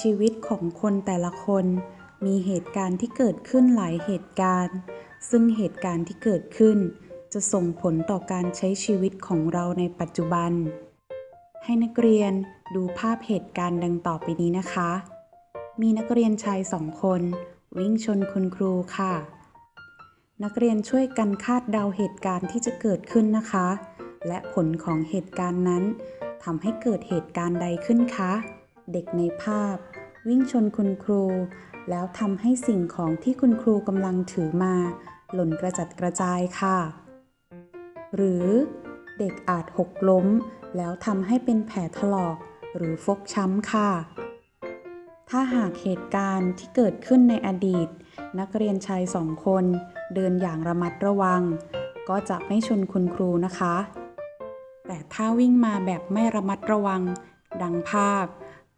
ชีวิตของคนแต่ละคน มีเหตุการณ์ที่เกิดขึ้นหลายเหตุการณ์ ซึ่งเหตุการณ์ที่เกิดขึ้น จะส่งผลต่อการใช้ชีวิตของเราในปัจจุบัน ให้นักเรียนดูภาพเหตุการณ์ดังต่อไปนี้นะคะ มีนักเรียนชายสองคน วิ่งชนคุณครูค่ะ นักเรียนช่วยกันคาดเดาเหตุการณ์ที่จะเกิดขึ้นนะคะ และผลของเหตุการณ์นั้นทำให้เกิดเหตุการณ์ใดขึ้นคะ เด็กในภาพ วิ่งชนคุณครู แล้วทำให้สิ่งของที่คุณครูกำลังถือมา หล่นกระจัดกระจายค่ะ หรือเด็กอาจหกล้ม แล้วทำให้เป็นแผลถลอกหรือฟกช้ำค่ะ ถ้าหากเหตุการณ์ที่เกิดขึ้นในอดีต นักเรียนชายสองคน เดินอย่างระมัดระวัง ก็จะไม่ชนคุณครูนะคะ แต่ถ้าวิ่งมาแบบไม่ระมัดระวัง ดังภาพ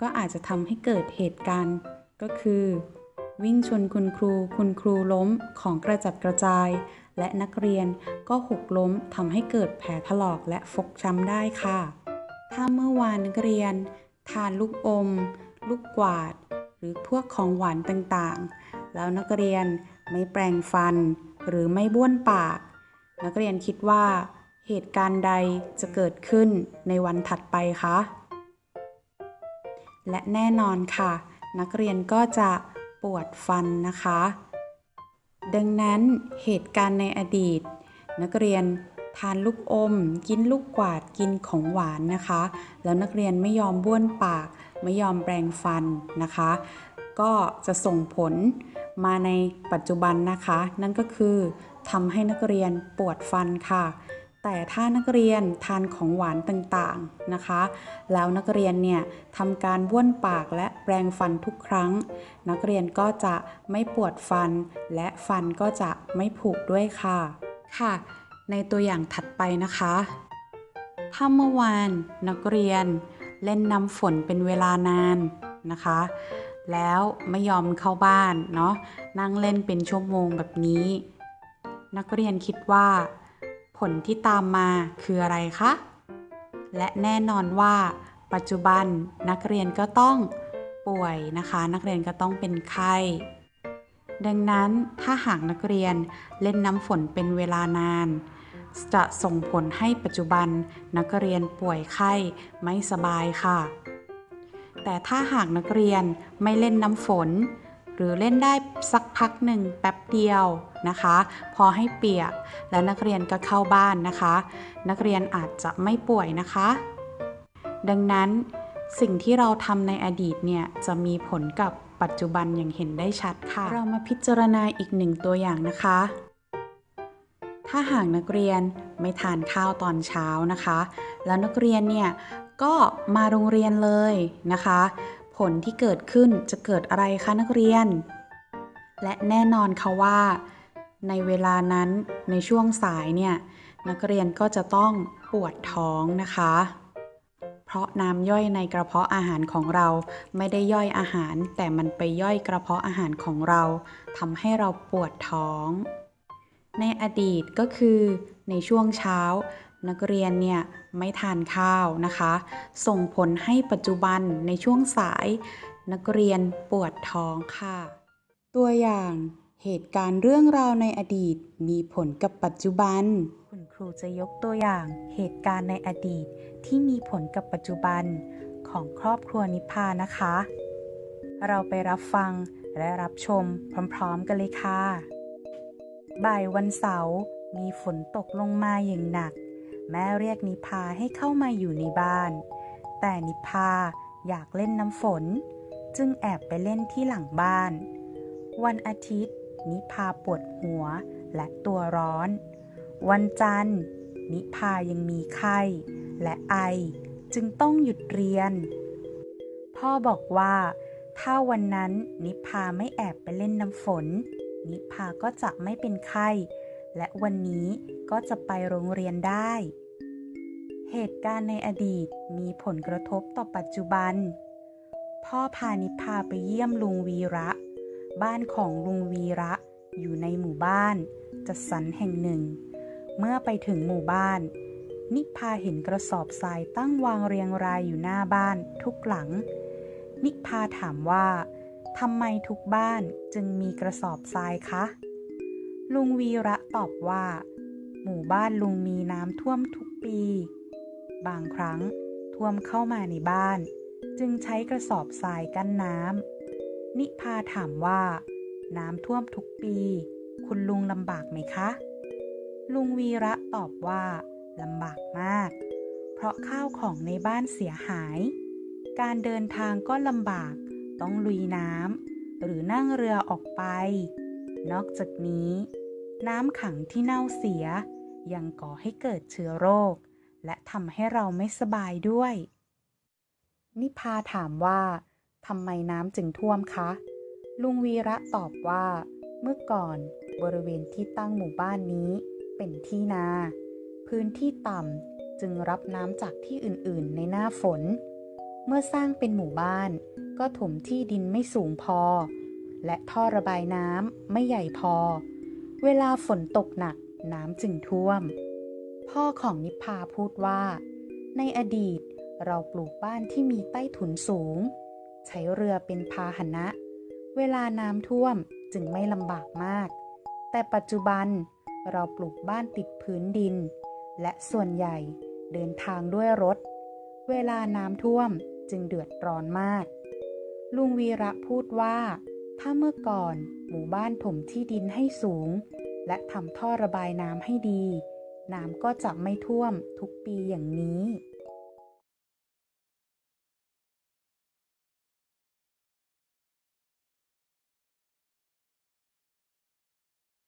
ก็อาจจะทำให้เกิดเหตุการณ์ ก็คือ วิ่งชนคุณครู คุณครูล้มของกระจัดกระจาย และนักเรียนก็หกล้มทำให้เกิดแผลถลอกและฟกช้ำได้ค่ะ ถ้าเมื่อวานนักเรียน ทานลูกอม ลูกกวาด หรือพวกของหวานต่างๆ แล้วนักเรียนไม่แปรงฟัน หรือไม่บ้วนปาก นักเรียนคิดว่าเหตุการณ์ใดจะเกิดขึ้นในวันถัดไปคะ และแน่นอนค่ะ นักเรียนก็จะปวดฟันนะคะ ดังนั้นเหตุการณ์ในอดีต นักเรียนทานลูกอม กินลูกกวาดกินของหวานนะคะ แล้วนักเรียนไม่ยอมบ้วนปาก ไม่ยอมแปรงฟันนะคะ ก็จะส่งผลมาในปัจจุบันนะคะ นั่นก็คือทำให้นักเรียนปวดฟันค่ะ แต่ถ้านักเรียนทานของหวานต่างๆนะคะ แล้วนักเรียนเนี่ยทำการบ้วนปากและแปรงฟันทุกครั้ง นักเรียนก็จะไม่ปวดฟัน และฟันก็จะไม่ผุด้วยค่ะ ค่ะ ในตัวอย่างถัดไปนะคะถ้าเมื่อวานนักเรียนเล่นน้ำฝนเป็นเวลานานนะคะ แล้วไม่ยอมเข้าบ้านเนาะนั่งเล่นเป็นชั่วโมงแบบนี้ นักเรียนคิดว่า ผลที่ตามมาคืออะไรคะ และแน่นอนว่า ปัจจุบันนักเรียนก็ต้องป่วยนะคะ นักเรียนก็ต้องเป็นไข้ดังนั้นถ้าหากนักเรียนเล่นน้ำฝนเป็นเวลานาน จะส่งผลให้ปัจจุบันนักเรียนป่วยไข้ไม่สบายค่ะ แต่ถ้าหากนักเรียนไม่เล่นน้ำฝน หรือเล่นได้สักพักหนึ่งแป๊บเดียวนะคะ พอให้เปียกแล้วนักเรียนก็เข้าบ้านนะคะ นักเรียนอาจจะไม่ป่วยนะคะ ดังนั้นสิ่งที่เราทำในอดีตเนี่ยจะมีผลกับปัจจุบันอย่างเห็นได้ชัดค่ะ เรามาพิจารณาอีกหนึ่งตัวอย่างนะคะ ถ้าหากนักเรียนไม่ทานข้าวตอนเช้านะคะ แล้วนักเรียนเนี่ยก็มาโรงเรียนเลยนะคะ ผลที่เกิดขึ้นจะเกิดอะไรคะนักเรียน และแน่นอนค่ะว่า ในเวลานั้นในช่วงสายเนี่ยนักเรียนก็จะต้องปวดท้องนะคะ เพราะน้ำย่อยในกระเพาะอาหารของเราไม่ได้ย่อยอาหาร แต่มันไปย่อยกระเพาะอาหารของเราทำให้เราปวดท้อง ในอดีตก็คือในช่วงเช้า นักเรียนเนี่ยไม่ทานข้าวนะคะ ส่งผลให้ปัจจุบันในช่วงสาย นักเรียนปวดท้องค่ะ ตัวอย่างเหตุการณ์เรื่องราวในอดีตมีผลกับปัจจุบัน คุณครูจะยกตัวอย่างเหตุการณ์ในอดีตที่มีผลกับปัจจุบันของครอบครัวนิพานะคะ เราไปรับฟังและรับชมพร้อมๆกันเลยค่ะ บ่ายวันเสาร์มีฝนตกลงมาอย่างหนัก แม่เรียกนิพาให้เข้ามาอยู่ในบ้าน แต่นิพาอยากเล่นน้ำฝน จึงแอบไปเล่นที่หลังบ้าน วันอาทิตย์ นิพาปวดหัวและตัวร้อน วันจันทร์ นิพายังมีไข้ และไอจึงต้องหยุดเรียน พ่อบอกว่า ถ้าวันนั้นนิพาไม่แอบไปเล่นน้ำฝน นิพาก็จะไม่เป็นไข้ และวันนี้ ก็จะไปโรงเรียนได้ เหตุการณ์ในอดีตมีผลกระทบต่อปัจจุบัน พ่อพานิพาไปเยี่ยมลุงวีระ บ้านของลุงวีระอยู่ในหมู่บ้านจัดสรรแห่งหนึ่ง เมื่อไปถึงหมู่บ้าน นิพาเห็นกระสอบทรายตั้งวางเรียงรายอยู่หน้าบ้านทุกหลัง นิพาถามว่าทำไมทุกบ้านจึงมีกระสอบทรายคะ ลุงวีระตอบว่า หมู่บ้านลุงมีน้ำท่วมทุกปี บางครั้งท่วมเข้ามาในบ้าน จึงใช้กระสอบทรายกั้นน้ำนิพาถามว่า น้ำท่วมทุกปี คุณลุงลำบากไหมคะ ลุงวีระตอบว่าลำบากมาก เพราะข้าวของในบ้านเสียหาย การเดินทางก็ลำบาก ต้องลุยน้ำหรือนั่งเรือออกไป นอกจากนี้ น้ำขังที่เน่าเสีย ยังก่อให้เกิดเชื้อโรค และทำให้เราไม่สบายด้วย นิพาถามว่าทำไมน้ำจึงท่วมคะ ลุงวีระตอบว่า เมื่อก่อนบริเวณที่ตั้งหมู่บ้านนี้เป็นที่นา พื้นที่ต่ำจึงรับน้ำจากที่อื่นๆ ในหน้าฝน เมื่อสร้างเป็นหมู่บ้าน ก็ถมที่ดินไม่สูงพอ และท่อระบายน้ำไม่ใหญ่พอ เวลาฝนตกหนัก น้ำจึงท่วม พ่อของนิพพาพูดว่า ในอดีตเราปลูกบ้านที่มีใต้ถุนสูง ใช้เรือเป็นพาหนะ เวลาน้ำท่วมจึงไม่ลำบากมาก แต่ปัจจุบันเราปลูกบ้านติดพื้นดิน และส่วนใหญ่เดินทางด้วยรถ เวลาน้ำท่วมจึงเดือดร้อนมาก ลุงวีระพูดว่า ถ้าเมื่อก่อนหมู่บ้านถมที่ดินให้สูง และทำท่อระบายน้ำให้ดี น้ำก็จะไม่ท่วมทุกปีอย่างนี้